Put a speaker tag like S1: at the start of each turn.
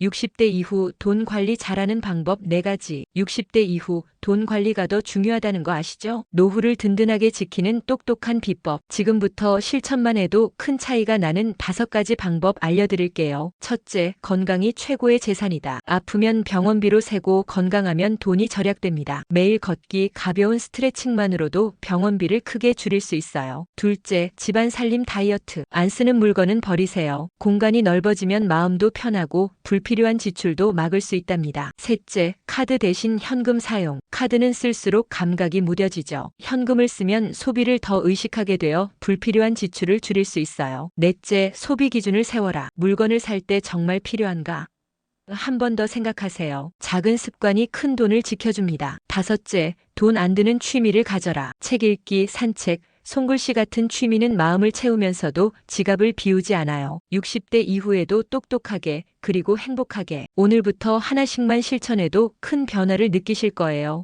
S1: 60대 이후 돈 관리 잘하는 방법 4가지. 60대 이후 돈 관리가 더 중요하다는 거 아시죠? 노후를 든든하게 지키는 똑똑한 비법. 지금부터 실천만 해도 큰 차이가 나는 5가지 방법 알려드릴게요. 첫째, 건강이 최고의 재산이다. 아프면 병원비로 세고 건강하면 돈이 절약됩니다. 매일 걷기, 가벼운 스트레칭만으로도 병원비를 크게 줄일 수 있어요. 둘째, 집안 살림 다이어트. 안 쓰는 물건은 버리세요. 공간이 넓어지면 마음도 편하고 불 필요한 지출도 막을 수 있답니다. 셋째, 카드 대신 현금 사용. 카드는 쓸수록 감각이 무뎌지죠. 현금을 쓰면 소비를 더 의식하게 되어 불필요한 지출을 줄일 수 있어요. 넷째, 소비 기준을 세워라. 물건을 살 때 정말 필요한가? 한번더 생각하세요. 작은 습관이 큰 돈을 지켜줍니다. 다섯째, 돈 안 드는 취미를 가져라. 책 읽기, 산책, 손글씨 같은 취미는 마음을 채우면서도 지갑을 비우지 않아요. 60대 이후에도 똑똑하게, 그리고 행복하게. 오늘부터 하나씩만 실천해도 큰 변화를 느끼실 거예요.